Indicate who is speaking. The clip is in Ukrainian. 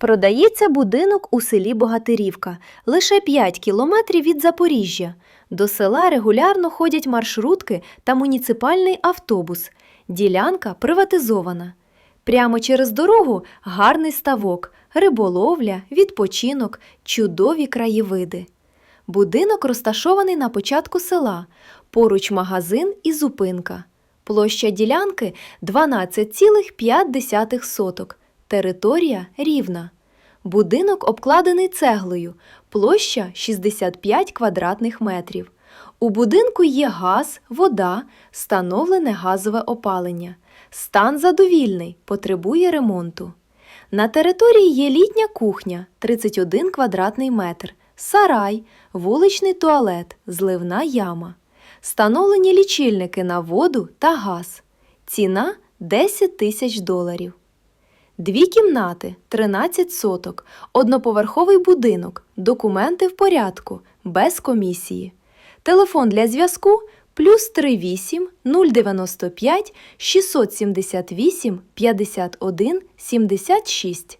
Speaker 1: Продається будинок у селі Богатирівка, лише 5 кілометрів від Запоріжжя. До села регулярно ходять маршрутки та муніципальний автобус. Ділянка приватизована. Прямо через дорогу гарний ставок, риболовля, відпочинок, чудові краєвиди. Будинок розташований на початку села, поруч магазин і зупинка. Площа ділянки 12,5 соток. Територія рівна. Будинок обкладений цеглою, площа 65 квадратних метрів. У будинку є газ, вода, встановлене газове опалення. Стан задовільний, потребує ремонту. На території є літня кухня 31 квадратний метр, сарай, вуличний туалет, зливна яма. Встановлені лічильники на воду та газ. Ціна 10 тисяч доларів. Дві кімнати, 13 соток, одноповерховий будинок, документи в порядку, без комісії. Телефон для зв'язку плюс 38 095 678 51 76.